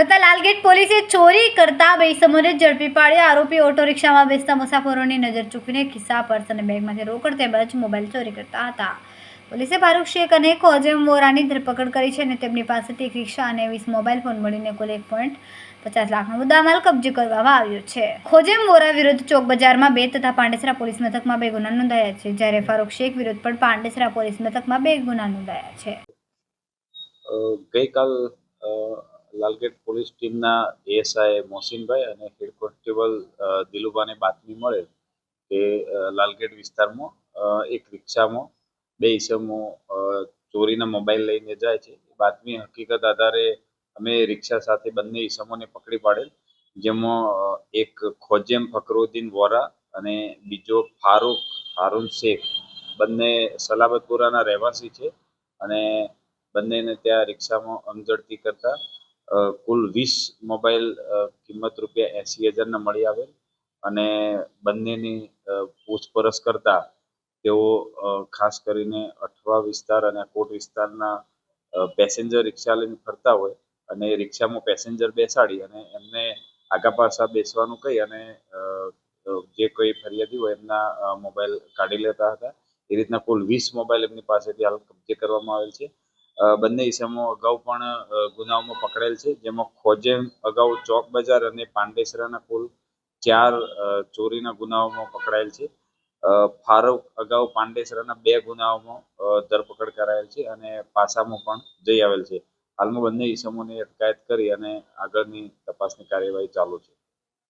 સુરતના લાલગેટ પોલીસે ચોરી કરતા બે ઇસમોને ઝડપી પાડ્યા. આરોપી ઓટો રિક્ષામાં બેસતા મુસાફરોની નજર ચૂકવીને ખિસ્સા પર્સ અને બેગમાંથી રોકડ તેમજ મોબાઈલ ચોરી કરતા હતા. પોલીસે ફારૂક શેખ અને ખોજેમ વોરાની ધરપકડ કરી છે અને તેમની પાસેથી એક રિક્ષા અને વીસ મોબાઈલ ફોન મળીને કુલ એક પોઈન્ટ પચાસ લાખનો મુદ્દામાલ કબજે કરવામાં આવ્યો છે. ખોજેમ વોરા વિરુદ્ધ ચોક બજારમાં બે તથા પાંડેસરા પોલીસ મથકમાં બે ગુના નોંધાયા છે, જ્યારે ફારૂક શેખ વિરુદ્ધ પણ પાંડેસરા પોલીસ મથકમાં બે ગુના નોંધાયા છે. ગઈકાલ લાલગેટ પોલીસ ટીમના એએસઆઈ મોહસિનભાઈ અને હેડ કોન્સ્ટેબલ અ, દિલુભાને બાતમી મળે કે લાલગેટ વિસ્તારમાં એક રિક્ષામાં બે ઈસમો ચોરીના મોબાઈલ લઈને જાય છે. બાતમી હકીકત આધારે અમે રિક્ષા સાથે બંને ઈસમોને પકડી પાડેલ જેમાં એક ખોજેમ ફકરુદ્દીન વોરા અને બીજો ફારૂક હારૂન શેખ. બંને સલાબતપુરાના રહેવાસી છે અને બંનેને ત્યાં રિક્ષામાં અમઝડતી કરતા કુલ વીસ મોબાઈલ કિંમત રૂપિયા એંસી હજારના મળી આવેલ અને બંનેની પૂછપરછ કરતા તેઓ ખાસ કરીને અઠવા વિસ્તાર અને કોટ વિસ્તારના પેસેન્જર રિક્ષા લઈને ફરતા હોય અને રિક્ષામાં પેસેન્જર બેસાડી અને એમને આગા પાછા બેસવાનું કહી અને જે કોઈ ફરિયાદી હોય એમના મોબાઈલ કાઢી લેતા હતા. એ રીતના કુલ વીસ મોબાઈલ એમની પાસેથી હાલ કબજે કરવામાં આવેલ છે. બંને ઇસમો અગાઉ પણ ગુનાઓમાં પકડેલ છે. જેમાં ખોજેમ અગાઉ ચોક બજાર અને પાંડેસરાના કુલ ચાર ચોરીના ગુનાઓમાં પકડાયેલ છે. ફારૂક અગાઉ પાંડેસરાના બે ગુનાઓમાં ધરપકડ કરાયેલ છે અને પાસામાં પણ જઈ આવેલ છે. હાલમાં બંને ઈસમોની અટકાયત કરી અને આગળની તપાસની કાર્યવાહી ચાલુ છે.